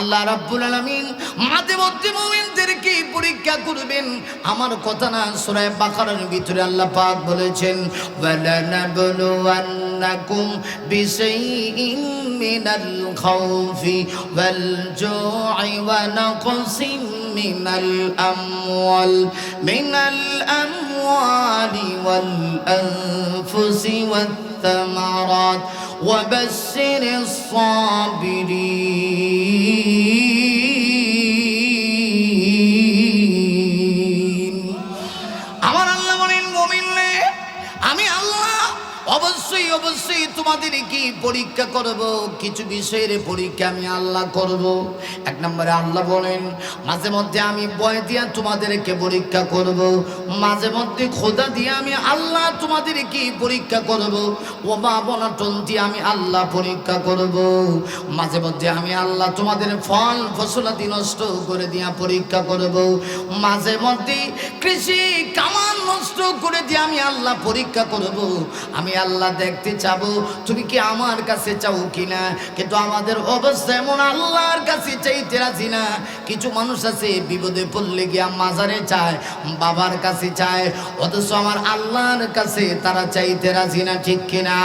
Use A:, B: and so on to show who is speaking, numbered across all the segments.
A: আল্লাহ রাব্বুল আলামিন মাঝে মধ্যে মুমিনদেরকে পরীক্ষা করবেন। আমার কথা না সূরা বাকারার ভিতরে আল্লাহ পাক বলেছেন ওয়ালানাবলুওয়ান্নাকুম বিশাইইন মিনাল খাউফি ওয়াল জুই ওয়া নাকসিম মিনাল আমওয়াল, মিনাল আমওয়ালি ওয়াল আনফুসি ওয়াত وبشر الصابرين. অবশ্যই অবশ্যই তোমাদের কি পরীক্ষা করব? কিছু বিষয়ের পরীক্ষা আমি আল্লাহ করব। এক নম্বরে আল্লাহ বলেন, মাঝে মধ্যে আমি বয় দিয়া তোমাদেরকে পরীক্ষা করব। মাঝে মধ্যে খোদা দিয়ে আমি আল্লাহ তোমাদের কি পরীক্ষা করব? ও বাবনা টন্তি আমি আল্লাহ পরীক্ষা করব। মাঝে মধ্যে আমি আল্লাহ তোমাদের ফল ফসলাদি নষ্ট করে দিয়া পরীক্ষা করব। মাঝে মধ্যে কৃষি কামান নষ্ট করে দিয়ে আমি আল্লাহ পরীক্ষা করব। আমি আল্লাহ দেখতে চাবো, তুমি কি আমার কাছে চাও কিনা? কিন্তু আমাদের অবস্থা এমন, আল্লাহর কাছে চাইতে রাজি না। কিছু মানুষ আছে, বিপদে পড়লে গিয়া মাজারে চায়, বাবার কাছে চায়, অথচ আমার আল্লাহর কাছে তারা চাইতে রাজি না, ঠিক কিনা?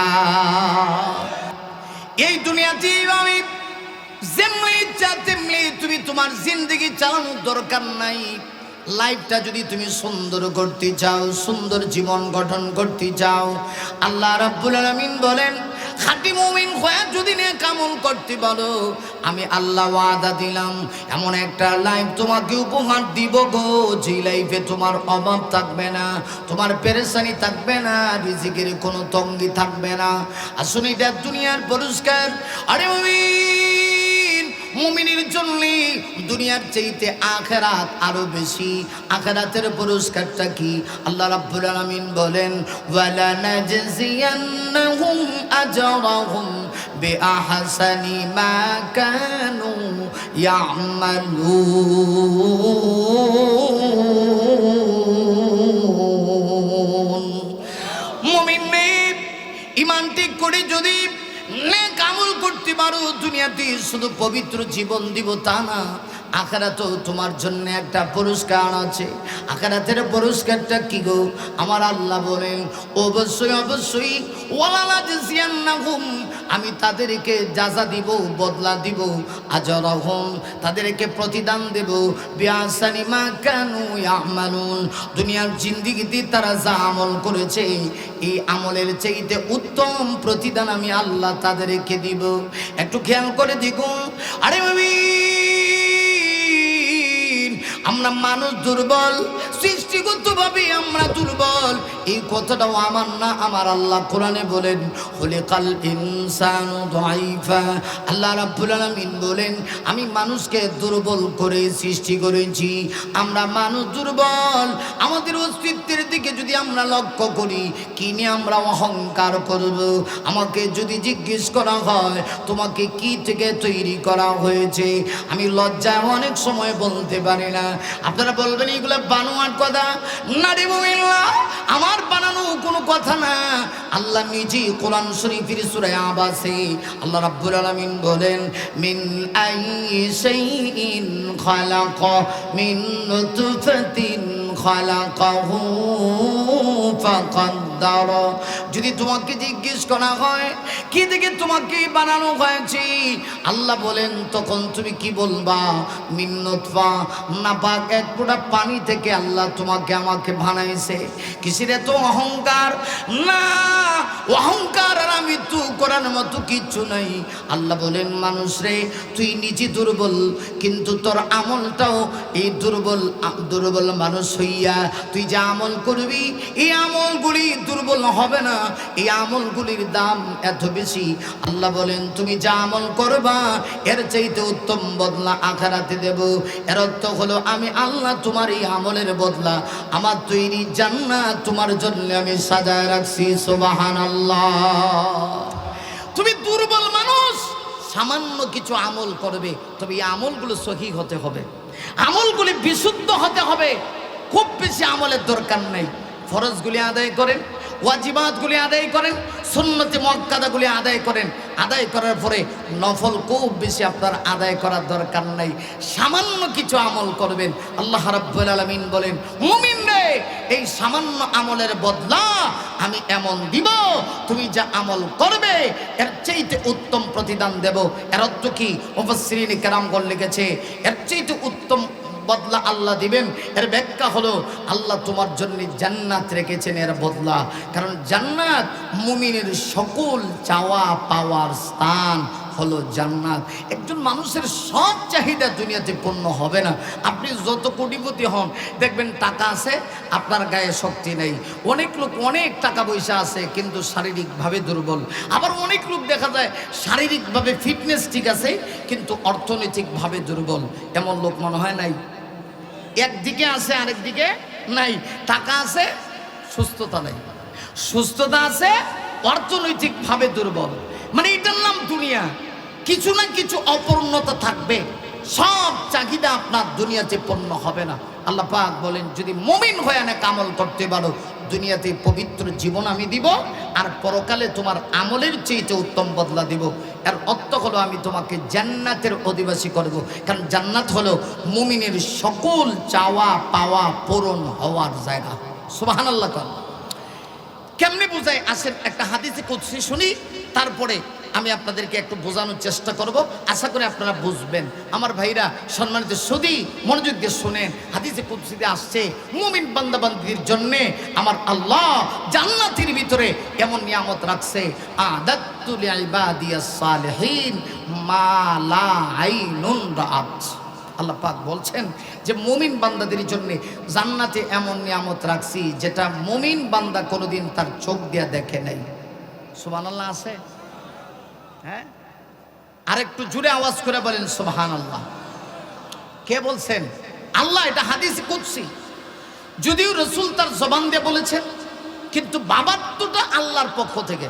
A: এই দুনিয়াতে আমি যেমনি ইচ্ছা, তেমনি তুমি তোমার জিন্দগি চালানোর দরকার নাই। লাইফটা যদি তুমি সুন্দর করতে চাও, সুন্দর জীবন গঠন করতে চাও, আল্লাহ রাব্বুল আলামিন বলেন, খাঁটি মুমিন হয়ে যদি কামল করতে বলো, আমি আল্লাহ ওয়াদা দিলাম, এমন একটা লাইফ তোমাকে উপহার দিব গো যে লাইফে তোমার অভাব থাকবে না, তোমার পেরেশানি থাকবে না, রিজিকের কোনো তঙ্গি থাকবে না। আসুন এটা দুনিয়ার পুরস্কার। আরে মুমিন! মুমিনের জন্য দুনিয়ার চাইতে আখেরাত আরও বেশি। আখেরাতের পুরস্কারটা কি? আল্লাহ রাব্বুল আলামিন বলেন ওয়ালা নাজজিয়ান্নাহুম আজরাহুম বিআহসানি মা কানু ইয়ামালুন। মুমিন ইমান ঠিক করে যদি করতে পারো দুনিয়াতে শুধু পবিত্র জীবন দিব তা না, আখারাতেও তোমার জন্য একটা পুরস্কার আছে। আখারাতের পুরস্কারটা কি গো? আমার আল্লাহ বলেন, অবশ্যই অবশ্যই ওয়ালা জিয়ান্নাহুম আমি তাদেরকে যাজা দিব, বদলা দিব, আজরহম, তাদেরকে প্রতিদান দেব। বিয়াসানি মা কানু ইয়ামালুন, দুনিয়ার জিন্দিগিতে তারা যা আমল করেছে, এই আমলের চাইতে উত্তম প্রতিদান আমি আল্লাহ তাদেরকে দিব। একটু খেয়াল করে দেখুন। আরে আমরা মানুষ দুর্বল, সৃষ্টিগত ভাবে আমরা দুর্বল। এই কথাটাও আমার না, আমার আল্লাহ কোরআনে বলেন হলে কাল ইনসান আল্লাহ রাব্বুল আলামিন বলেন, আমি মানুষকে দুর্বল করে সৃষ্টি করেছি, আমরা মানুষ দুর্বল। আমাদের অস্তিত্বের দিকে যদি আমরা লক্ষ্য করি, কি নিয়ে আমরা অহংকার করব? আমাকে যদি জিজ্ঞেস করা হয়, তোমাকে কি থেকে তৈরি করা হয়েছে? আমি লজ্জায় অনেক সময় বলতে পারি না। আপনারা বলবেন, এইগুলো বানোয়ার কথা? না রে আমার বানানো কোনো কথা না। আল্লাহ নিজে কোরআন শরীফের সূরা আবাসে আল্লাহ রাব্বুল আলামিন বলেন, মিন আই শাইইন খালাক, মিন নুতফাতিন খালাকাহু যদি তোমাকে জিজ্ঞেস করা হয়, কি থেকে তোমাকে বানানো হয়েছে? আল্লাহ বলেন, তখন তুমি কি বলবা? মিন্নতফা না পাক এক ফোঁটা পানি থেকে আল্লাহ তোমাকে আমাকে বানাইছে। কিসের এত অহংকার? না, অহংকার আর মৃত্যু করার মতো কিচ্ছু নাই। আল্লাহ বলেন, মানুষ রে, তুই নিজে দুর্বল, কিন্তু তোর আমলটাও এই দুর্বল দুর্বল মানুষ হইয়া তুই যে আমল করবি, এই আমলগুলি দুর্বল হবে না। এই আমলগুলির দাম এত বেশি। আল্লাহ বলেন, তুমি যা আমল করবা, এর চাইতে উত্তম বদলা আখারাতে দেব। এর অর্থ হলো, আমি আল্লাহ তোমার এই আমলের বদলা। আমার তৈরি জান্নাত তোমার জন্য আমি সাজায় রাখছি সোবাহান আল্লাহ তুমি দুর্বল মানুষ। সামান্য কিছু আমল করবে, তবে এই আমলগুলো সহি হতে হবে। আমলগুলি বিশুদ্ধ হতে হবে। খুব বেশি আমলের দরকার নেই। ফরজগুলি আদায় করেন, ওয়াজিবাতগুলি আদায় করেন, সুন্নতি মক্কাদাগুলি আদায় করেন। আদায় করার পরে নফল খুব বেশি আপনার আদায় করার দরকার নাই। সামান্য কিছু আমল করবেন। আল্লাহ রাব্বুল আলামিন বলেন, মুমিন রে, এই সামান্য আমলের বদলা আমি এমন দিব, তুমি যা আমল করবে, এর চাইতে উত্তম প্রতিদান দেব। এর অর্থ কি? মুফাসসিরিন কেরামগণ লিখেছে, এর চাইতে উত্তম বদলা আল্লাহ দিবেন। এর ব্যাখ্যা হলো, আল্লাহ তোমার জন্য জান্নাত রেখেছেন এর বদলা। কারণ জান্নাত মুমিনের সকল চাওয়া পাওয়ার স্থান। হলো জান্নাত। একজন মানুষের সব চাহিদা দুনিয়াতে পূর্ণ হবে না। আপনি যত কোটিপতি হন, দেখবেন টাকা আছে, আপনার গায়ে শক্তি নেই। অনেক লোক অনেক টাকা পয়সা আছে, কিন্তু শারীরিকভাবে দুর্বল। আবার অনেক লোক দেখা যায়, শারীরিকভাবে ফিটনেস ঠিক আছে, কিন্তু অর্থনৈতিকভাবে দুর্বল। এমন লোক মনে হয় নাই? একদিকে আছে, আরেকদিকে নাই। টাকা আছে, সুস্থতা নাই। সুস্থতা আছে, অর্থনৈতিকভাবে দুর্বল। মানে এটার নাম দুনিয়া। কিছু না কিছু অপূর্ণতা থাকবে। সব চাহিদা আপনার দুনিয়াতে পূর্ণ হবে না। আল্লাহ পাক বলেন, যদি মমিন হয়ে না কামল করতে পারো, দুনিয়াতে পবিত্র জীবন আমি দিব, আর পরকালে তোমার আমলের চেয়েতে উত্তম বদলা দিব। এর অর্থ হলো আমি তোমাকে জান্নাতের অধিবাসী করব। কারণ জান্নাত হলো মুমিনের সকল চাওয়া পাওয়া পূরণ হওয়ার জায়গা। সুবাহান আল্লাহ কেমনে বোঝায়? আসেন একটা হাদিসে কুৎসি শুনি, তারপরে আমি আপনাদেরকে একটু বোঝানোর চেষ্টা করব। আশা করি আপনারা বুঝবেন। আমার ভাইরা, সম্মানিত সুদি মনোযোগ দিয়ে শুনেন। হাদিসে কুৎসিতে আসছে, মুমিন বান্দাবান্দির জন্যে আমার আল্লাহ জান্নাতের ভিতরে এমন নিয়ামত রাখছে আদাত্তুল ইবাদিয়াস সালিহিন মা লা আইনুন রাআত। আল্লাহ পাক বলছেন যে, মুমিন বান্দাদের জন্য জান্নাতে এমন নিয়ামত রাখছি, যেটা মুমিন বান্দা কোনোদিন তার চোখ দিয়ে দেখে নাই। সুবহানাল্লাহ আছে? হ্যাঁ? আরেকটু জুড়ে আওয়াজ করে বলেন সুবহান আল্লাহ কে বলছেন? আল্লাহ, এটা হাদিস কুৎসি যদিও রসুল তার জবান দিয়ে বলেছেন, কিন্তু বাবাত্মটা আল্লাহর পক্ষ থেকে।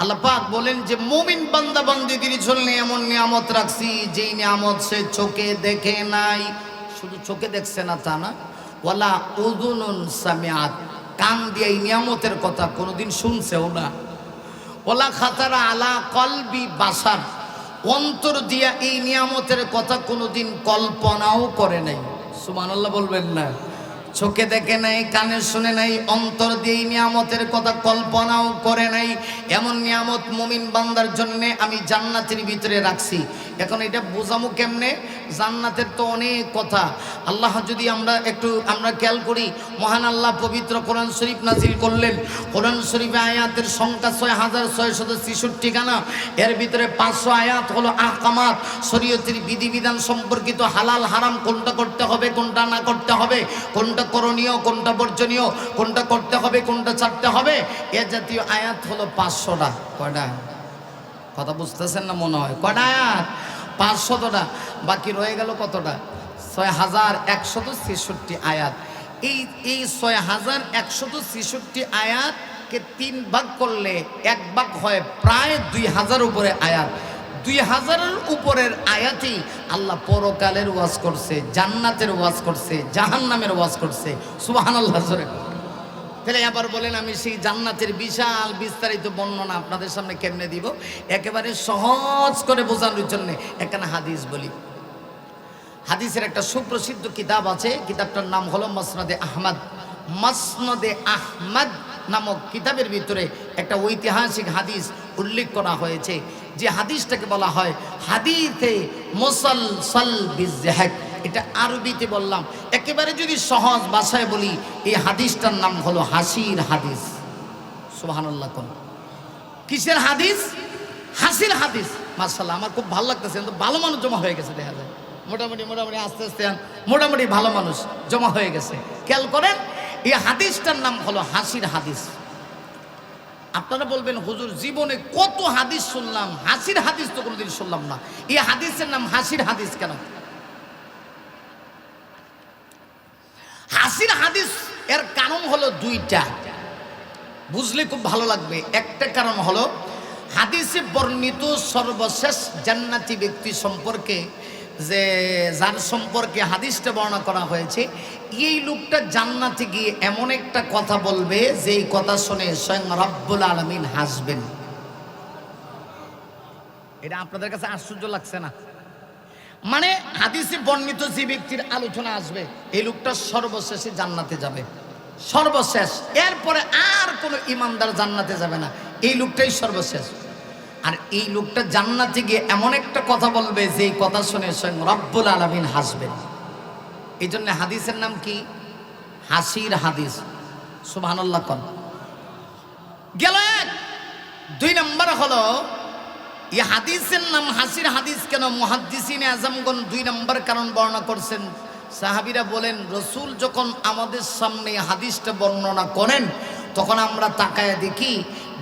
A: আল্লাহ পাক বলেন যে, মুমিন বান্দা বান্দিদের জন্য এমন নিয়ামত রাখছি, যেই নিয়ামত সে চোখে দেখে নাই। শুধু চোখে দেখছে না তা না, ওয়ালা উদুনুন সামিয়াত কান দিয়ে এই নিয়ামতের কথা কোনোদিন শুনছেও না। ওলা খাতারা আলা কলবি বাসার। অন্তর দিয়া এই নিয়ামতের কথা কোনোদিন কল্পনাও করে নাই। সুমানাল্লাহ বলবেন না। চোখে দেখে নাই, কানে শুনে নাই, অন্তর দিয়ে নিয়ামতের কথা কল্পনাও করে নাই। এমন নিয়ামত মুমিন বান্দার জন্যে আমি জান্নাতের ভিতরে রাখছি। এখন এটা বোঝামো কেমনে? জান্নাতের তো অনেক কথা। আল্লাহ যদি আমরা একটু, আমরা খেয়াল করি, মহান আল্লাহ পবিত্র কোরআন শরীফ নাজিল করলেন। কোরআন শরীফে আয়াতের সংখ্যা ছয় হাজার ছয়শত ছেষট্টি গানা। এর ভিতরে পাঁচশো আয়াত হলো আহকামাত। শরীয়তের বিধিবিধান সম্পর্কিত হালাল, হারাম কোনটা করতে হবে, কোনটা না করতে হবে, কোনটা করণীয়, কোনটা বর্জনীয়, কোনটা করতে হবে, কোনটা ছাড়তে হবে, এ জাতীয় আয়াত হলো পাঁচশোটা। কয়টা? কথা বুঝতেছেন না মনে হয়? কটা? আয়াত পাঁচশতটা। বাকি রয়ে গেল কতটা? ছয় হাজার একশত ছেষট্টি আয়াত। এই এই ছয় হাজার একশত ছেষট্টি আয়াতকে তিন ভাগ করলে এক ভাগ হয় প্রায় দুই হাজার উপরে আয়াত। দুই হাজারের উপরের আয়াতেই আল্লাহ পরকালের ওয়াজ করছে, জান্নাতের ওয়াজ করছে, জাহান্নামের ওয়াজ করছে। সুবাহান আল্লাহ তাহলে আবার বলেন আমি সেই জান্নাতের বিশাল বিস্তারিত বর্ণনা আপনাদের সামনে কেমনে দিব? একেবারে সহজ করে বোঝানোর জন্য এখানে হাদিস বলি। হাদিসের একটা সুপ্রসিদ্ধ কিতাব আছে, কিতাবটার নাম হলো মসনদে আহমদ। মসনদে আহমদ নামক কিতাবের ভিতরে একটা ঐতিহাসিক হাদিস উল্লেখ করা হয়েছে। যে হাদিসটাকে বলা হয় হাদিসে মুসলসল বিজহাক এটা আরবিতে বললাম। একেবারে যদি সহজ ভাষায় বলি, এই হাদিসটার নাম হলো হাসির হাদিস। সুবহানাল্লাহ কোন। কিসের হাদিস? হাসির হাদিস। মার্শাল্লাহ আমার খুব ভালো লাগতেছে, কিন্তু ভালো মানুষ জমা হয়ে গেছে, দেখা যায়। মোটামুটি মোটামুটি, আস্তে আস্তে মোটামুটি ভালো মানুষ জমা হয়ে গেছে। খেয়াল করেন, এই হাদিসটার নাম হলো হাসির হাদিস। আপনারা বলবেন, হুজুর, জীবনে কত হাদিস শুনলাম, হাসির হাদিস তো কোনোদিন শুনলাম না। এই হাদিসের নাম হাসির হাদিস কেন হাসির হাদিস, এর কারণ হলো দুইটা। বুঝলে খুব ভালো লাগবে। একটা কারণ হলো, হাদিসে বর্ণিত সর্বশেষ জান্নাতি ব্যক্তি সম্পর্কে যে, যার সম্পর্কে হাদিসটা বর্ণনা করা হয়েছে, এই লোকটা জান্নাতে গিয়ে এমন একটা কথা বলবে যে এই কথা শুনে স্বয়ং রব্বুল আলমিন হাসবেন। এটা আপনাদের কাছে আশ্চর্য লাগছে না? মানে হাদিসে বর্ণিত যে ব্যক্তির আলোচনা আসবে, এই লোকটা সর্বশেষে জান্নাতে যাবে। সর্বশেষ। এরপরে আর কোনো ইমানদার জান্নাতে যাবে না। এই লোকটাই সর্বশেষ। আর এই লোকটা জান্নাতে গিয়ে এমন একটা কথা বলবে, যে এই কথা শুনে স্বয়ং রব্বুল আলমিন হাসবেন এই জন্য হাদিসের নাম কি? হাসির হাদিস। সুবহানাল্লাহ কন। গেল এক। দুই নম্বর হলো এই হাদিসের নাম হাসির হাদিস কেন? মুহাদ্দিসিনে আজমগণ দুই নম্বর কারণ বর্ণনা করছেন। সাহাবিরা বলেন, রসুল যখন আমাদের সামনে হাদিসটা বর্ণনা করেন, তখন আমরা তাকায় দেখি,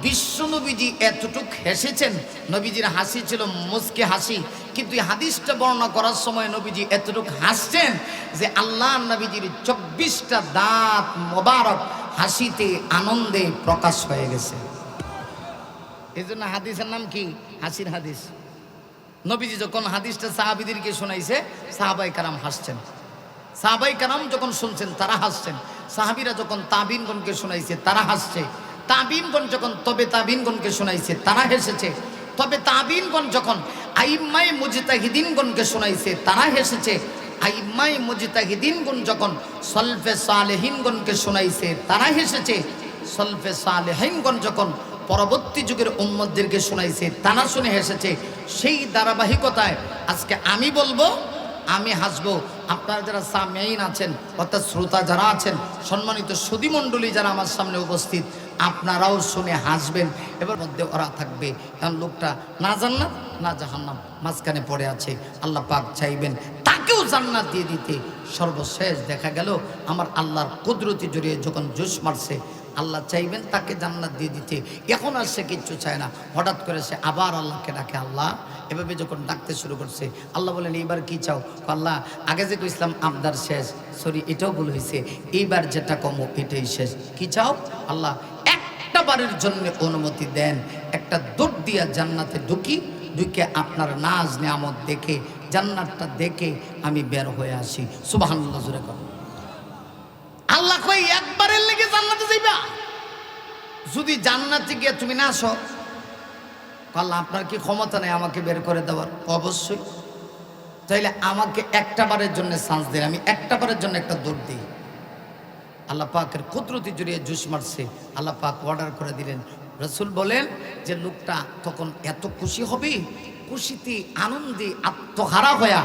A: বিশ্ব নবীজি এতটুক হেসেছেন। নবীজির হাসি ছিল মুসকে হাসি। কিন্তু এই হাদিসটা বর্ণনা করার সময় নবীজি এতটুক হাসছেন যে আল্লাহ নবীজির চব্বিশটা দাঁত মোবারক হাসিতে, আনন্দে প্রকাশ হয়ে গেছে। এই জন্য হাদিসের নাম কি? হাসির হাদিস। নবীজি যখন হাদিসটা সাহাবিদেরকে শোনাইছে সাহাবাই কারাম হাসছেন। সাহাবাই কারাম যখন শুনছেন, তারা হাসছেন। সাহাবিরা যখন তাবিনগণকে শোনাইছে, তারা হাসছে। তাবিনগণ যখন, তবে তাবিনগণকে শোনাইছে, তারা হেসেছে। তবে তাবিনগণ যখন আইম্মাই মুজিতাহিদিনগণকে শোনাইছে, তারা হেসেছে। আইম্মাই মুজিতাহিদিনগণ যখন সলফে সালেহিনগণকে শোনাইছে, তারা হেসেছে। সলফে সালেহিনগণ যখন পরবর্তী যুগের উম্মতদেরকে শোনাইছে, তারা শুনে হেসেছে, সেই ধারাবাহিকতায় আজকে আমি বলব, আমি হাসবো। আপনারা যারা সামেইন আছেন, অর্থাৎ শ্রোতা যারা আছেন, সম্মানিত সুদীমণ্ডলী যারা আমার সামনে উপস্থিত, আপনারাও শুনে হাসবেন। এবার মধ্যে ওরা থাকবে। কারণ লোকটা না জান্নাত, না জাহান্নাম মাঝখানে পড়ে আছে। আল্লাহ পাক চাইবেন তাকেও জান্নাত দিয়ে দিতে। সর্বশেষ দেখা গেল, আমার আল্লাহর কুদরতি জড়িয়ে যখন জোশ মারছে আল্লাহ চাইবেন তাকে জান্নাত দিয়ে দিতে। এখন আর সে কিচ্ছু চায় না। হঠাৎ করে সে আবার আল্লাহকে ডাকে, আল্লাহ। এভাবে যখন ডাকতে শুরু করছে, আল্লাহ বলেন, এইবার কি চাও? আল্লাহ, আগে যে ইসলাম আবদার শেষ, সরি, এটাও ভুল হয়েছে এইবার যেটা কমো, এটাই শেষ। কি চাও? আল্লাহ একটা বারের জন্য অনুমতি দেন। একটা দৌড় দিয়া জান্নাতে ঢুকি, ঢুকে আপনার নাজ নিয়ামত দেখে, জান্নাতটা দেখে আমি বের হয়ে আসি। সুবাহ জুড়ে কর। আল্লাহ কই একবারের লেগে জান্নাতে যাইবা? যদি জান্নাতে গিয়ে তুমি না আসো আল্লাহ আপনার কি ক্ষমতা নেই আমাকে বের করে দেওয়ার? অবশ্যই। তাইলে আমাকে একটা বারের জন্য চান্স দেন, আমি একটা বারের জন্য একটা দৌড় দিই। আল্লাহ পাকের কুদরতি জড়িয়ে জুস মারছে। আল্লাহ পাক অর্ডার করে দিলেন। রসুল বলেন যে, লোকটা তখন এত খুশি হবে, খুশিতে আনন্দে আত্মহারা হইয়া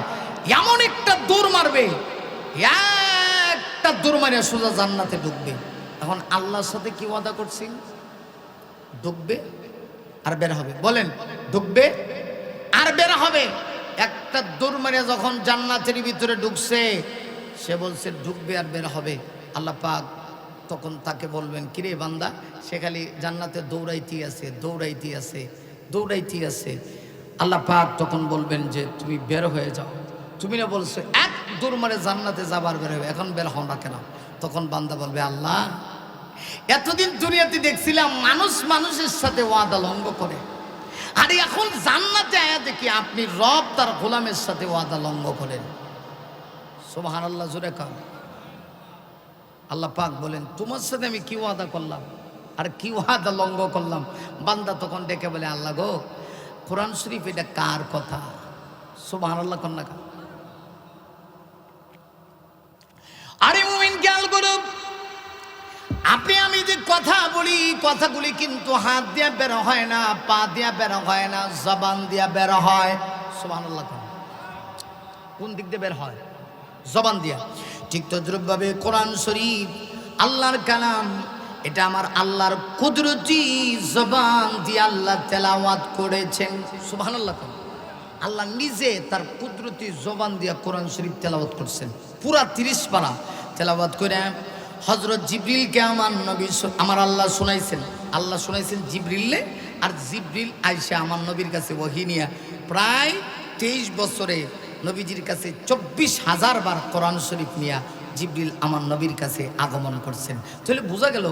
A: এমন একটা দৌড় মারবে। একটা দৌড় মারিয়া সোজা জান্নাতে ঢুকবে। এখন আল্লাহর সাথে কি ওয়াদা করছি? ঢুকবে আর বের হবে। বলেন, ঢুকবে আর বের হবে। একটা দৌড় মারিয়া যখন জান্নাতের ভিতরে ঢুকছে, সে বলছে, ঢুকবে আর বের হবে। আল্লাহ পাক তখন তাকে বলবেন কিরে বান্দা? সে খালি জান্নাতে দৌড়াইতে আছে দৌড়াইতে আছে দৌড়াইতে আছে। আল্লাহ পাক তখন বলবেন যে, তুমি বের হয়ে যাও। তুমি না বলছো, এক দৌড় মারে জান্নাতে যাবার বের হবে। এখন বের হন না। কেন তখন বান্দা বলবে, আল্লাহ, এতদিন দুনিয়াতে দেখছিলাম মানুষ মানুষের সাথে ওয়াদা লঙ্ঘ করে। আর এখন জান্নাতে আয়া দেখি আপনি রব তার গোলামের সাথে ওয়াদা লঙ্ঘ করেন। সোহান আল্লাহ জুড়ে কান। আল্লাহ পাক বলেন, তোমার সাথে আমি কি ওয়াদা করলাম? আর কি ওয়াদা লঙ্ঘ করলাম? বান্দা তখন ডেকে বলে, আল্লাহ গো, কোরআন শরীফ এটা কার কথা? সোহান আল্লাহ কন্যা কার আরে মুমিন, খেয়াল করুন আপনি, আমি যে কথা বলি, কথাগুলি কিন্তু হাত দিয়ে বের হয় না, পা দিয়ে বের হয় না, জবান দিয়ে বের হয়। সুবহানাল্লাহ কোন। দিক দিয়ে বের হয়? জবান দিয়া। ঠিক তদ্রুপভাবে কোরআন শরীফ, আল্লাহর কালাম, এটা আমার আল্লাহর কুদরতি জবান দিয়ে আল্লাহ তেলাওয়াত করেছেন। সুবহানাল্লাহ। আল্লাহ নিজে তার কুদরতি জবান দিয়া কোরআন শরীফ তেলাওয়াত করছেন। পুরা তিরিশ পারা। তেলাওয়াত করে হজরত জিবরিলকে আমার নবী আমার আল্লাহ শুনাইছেন। আল্লাহ শুনাইছেন জিবরিল্লে আর জিবরিল আইসা আমার নবীর কাছে ওহিনিয়া প্রায় তেইশ বছরে নবীজির কাছে চব্বিশ হাজার বার কোরআন শরীফ নিয়া জিবরিল আমার নবীর কাছে আগমন করছেন। তাহলে বোঝা গেল,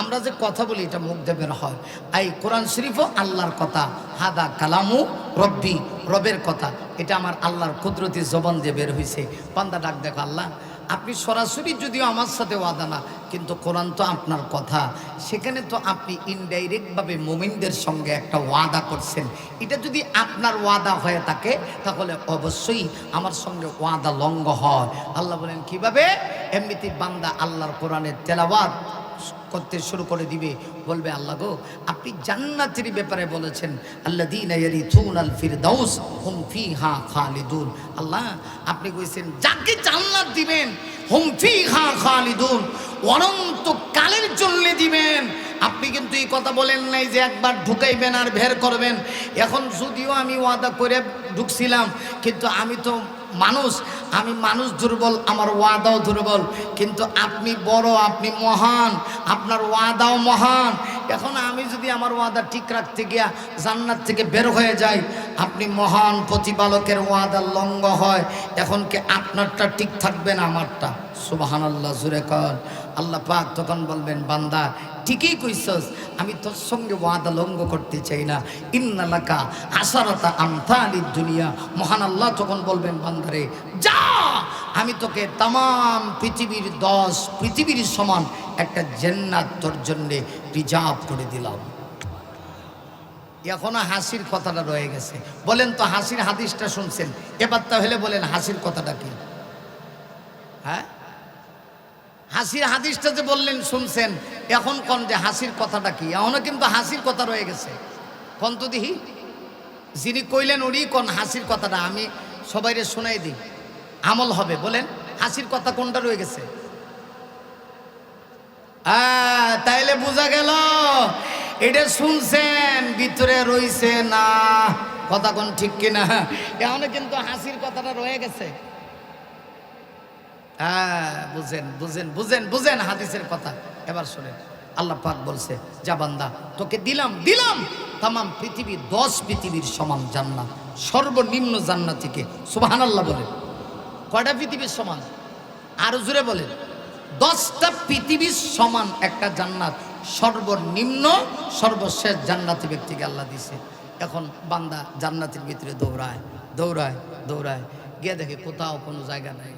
A: আমরা যে কথা বলি এটা মুখ দিয়ে বের হয়। এই কোরআন শরীফও আল্লাহর কথা, হাদা কালামু রব্বি, রবের কথা। এটা আমার আল্লাহর কুদরতি জবান দিয়ে বের হয়েছে পান্দা ডাক দেখো, আল্লাহ আপনি সরাসরি যদিও আমার সাথে ওয়াদা না, কিন্তু কোরআন তো আপনার কথা। সেখানে তো আপনি ইনডাইরেক্টভাবে মোমিনদের সঙ্গে একটা ওয়াদা করছেন। এটা যদি আপনার ওয়াদা হয়ে থাকে, তাহলে অবশ্যই আমার সঙ্গে ওয়াদা লঙ্ঘ হয়। আল্লাহ বলেন, কীভাবে? এমনিতে বান্দা আল্লাহর কোরআনের তেলাওয়াত করতে শুরু করে দিবে, বলবে, আল্লাহ গো, আপনি জান্নাতের ব্যাপারে বলেছেন, আল্লাযীনা ইয়ারিথুন আল ফিরদাউস হুম ফিহা খালিদুন। আল্লাহ, আপনি কইছেন, যাকে জান্নাত দিবেন, হুম ফিহা খালিদুন অনন্ত কালের জন্য দিবেন। আপনি কিন্তু এই কথা বলেন নাই যে একবার ঢুকাইবেন আর বের করবেন। এখন যদিও আমি ওয়াদা করে ঢুকছিলাম, কিন্তু আমি তো মানুষ, আমি মানুষ দুর্বল, আমার ওয়াদাও দুর্বল। কিন্তু আপনি বড়, আপনি মহান, আপনার ওয়াদাও মহান। এখন আমি যদি আমার ওয়াদা ঠিক রাখতে গিয়া জান্নাত থেকে বের হয়ে যাই, আপনি মহান প্রতিপালকের ওয়াদা লঙ্গ হয়। এখন কি আপনারটা ঠিক থাকবে না আমারটা? সুবাহান আল্লাহ জুরে কর আল্লাহ পাক তখন বলবেন, বান্দা ঠিকই কইছস। আমি তোর সঙ্গে ওয়াদা লঙ্ঘ করতে চাই না। ইন্নালাকা আসারতা আমথালির দুনিয়া। মহান আল্লাহ তখন বলবেন, বান্দারে, যা! আমি তোকে তাম পৃথিবীর দশ পৃথিবীর সমান একটা জেন্নাত তোর জন্যে রিজার্ভ করে দিলাম। এখনও হাসির কথাটা রয়ে গেছে। বলেন তো, হাসির হাদিসটা শুনছেন? এবার তাহলে বলেন, হাসির কথাটা কি? হ্যাঁ? হাসির হাদিসটা যে বললেন, শুনছেন? এখন কোন যে হাসির কথাটা কি? এখনও কিন্তু হাসির কথা রয়ে গেছে। কোন তো দিহি যিনি কইলেন উনি কোন হাসির কথাটা। আমি সবাইরে শোনাই দিই। আমল হবে, বলেন। হাসির কথা কোনটা রয়ে গেছে? তাইলে বোঝা গেল, এটা শুনছেন, ভিতরে রইছে না। কথা কোন ঠিক কিনা? এখনও কিন্তু হাসির কথাটা রয়ে গেছে। হ্যাঁ বুঝেন বুঝেন বুঝেন বুঝেন হাদিসের কথা। এবার শোনেন, আল্লাহ পাক বলছে, যা বান্দা, তোকে দিলাম দিলাম। তামাম পৃথিবী দশ পৃথিবীর সমান জান্নাত, সর্বনিম্ন জান্নাত থেকে সুবাহান আল্লাহ বলেন। কয়টা পৃথিবীর সমান? আরও জুড়ে বলেন। দশটা পৃথিবীর সমান একটা জান্নাত, সর্বনিম্ন, সর্বশেষ জান্নাতি ব্যক্তিকে আল্লাহ দিছে। এখন বান্দা জান্নাতের ভিতরে দৌড়ায় দৌড়ায় দৌড়ায়, গিয়ে দেখে কোথাও কোনো জায়গা নাই।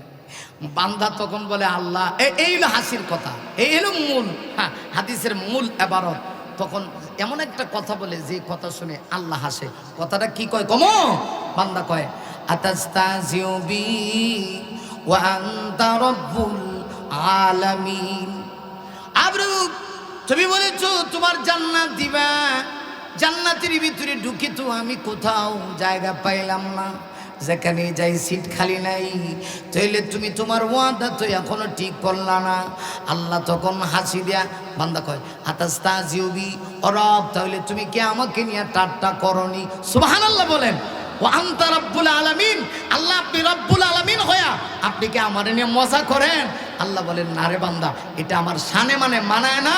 A: বান্দা তখন বলে, আল্লাহ এই হাসির কথা, এই হলো মূল। হ্যাঁ হাদিসের মূল এবারত তখন এমন একটা কথা বলে, যে কথা শুনে আল্লাহ হাসে। কথাটা কি কয় কমো? বান্দা কয়, আতাস্তাজিউ বি ওয়া আনতা আলামিন। আবরু, তুমি বলেছ, তোমার জান্নাত দিবা। জান্নাতের ভিতরে ঢুকে তো আমি কোথাও জায়গা পাইলাম না। যেখানে যাই সিট খালি নাই। তাইলে তুমি তোমার ওয়াদা তো এখনও ঠিক করলা না। আল্লাহ তখন হাসি দেয়া, বান্দা কয় আতাস্তা জিউবি অরব তাহলে তুমি কি আমাকে নিয়ে টাট্টা করনি? সুবহান আল্লাহ বলেন ও আন্তা রব্বুল আলামিন। আল্লাহ আপনি রব্বুল আলামিন হয়া আপনি কি আমার নিয়ে মজা করেন? আল্লাহ বলেন, না রে বান্দা, এটা আমার শানে মানে মানায় না।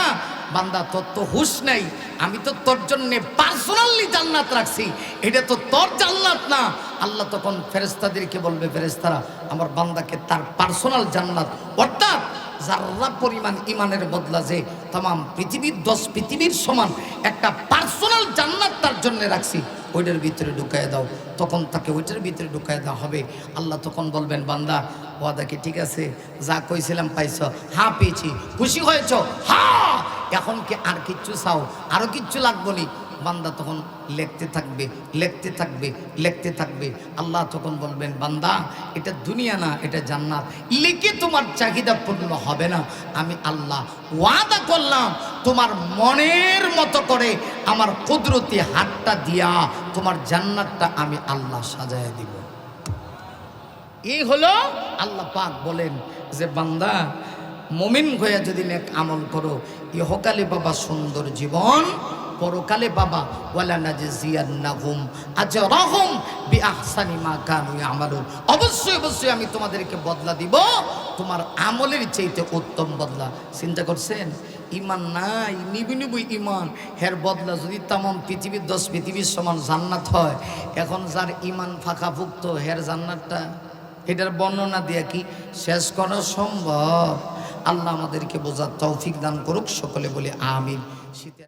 A: বান্দা, তোর তো হুশ নেই। আমি তো তোর জন্যে পার্সোনালি জান্নাত রাখছি। এটা তো তোর জান্নাত না। আল্লাহ তখন ফেরেস্তাদেরকে বলবে ফেরেস্তারা আমার বান্দাকে তার পার্সোনাল জান্নাত। অর্থাৎ যারা পরিমাণ ইমানের বদলা যে তাম পৃথিবীর দশ পৃথিবীর সমান একটা পার্সোনাল জান্নাত তার জন্য রাখছি, ওইটার ভিতরে ঢুকায় দাও। তখন তাকে ওইটার ভিতরে ঢুকায় দেওয়া হবে। আল্লাহ তখন বলবেন, বান্দা, ওয়াদা কি ঠিক আছে? যা কইছিলাম পাইছ হ্যাঁ পেয়েছি। খুশি হয়েছ? হ্যাঁ এখন কি আর কিচ্ছু চাও? আরও কিচ্ছু লাগবো নি? বান্দা তখন লিখতে থাকবে লিখতে থাকবে লিখতে থাকবে। আল্লাহ তখন বলবেন, বান্দা, এটা দুনিয়া না, এটা জান্নাত। লিখে তোমার চাহিদা পূর্ণ হবে না। আমি আল্লাহ ওয়াদা করলাম, তোমার মনের মতো করে আমার কুদরতি হাতটা দিয়া তোমার জান্নাতটা আমি আল্লাহ সাজায় দিব। এই হলো আল্লাহ পাক বলেন যে, বান্দা, মমিন হয়ে যদি নেক আমল করো ইহকালে বাবা সুন্দর জীবন, পরকালে বাবা ওয়ালা নাজিয়ান্নাহুম আজরাহুম বিআহসানি মা কানু ইয়ামালুন। অবশ্যই অবশ্যই আমি তোমাদেরকে বদলা দিব। তোমার আমলের চাইতে উত্তম বদলা। চিন্তা করছেন? ইমান নাই, নিবি নিবি ইমান। হের বদলা যদি তামাম পৃথিবীর দশ পৃথিবীর সমান জান্নাত হয়, এখন যার ইমান ফাঁকা ভুক্ত হের জান্নাতটা, এটার বর্ণনা দিয়ে কি? শেষ করা সম্ভব। আল্লাহ আমাদেরকে বোঝার তৌফিক দান করুক সকলে বলে আমিন। শীতের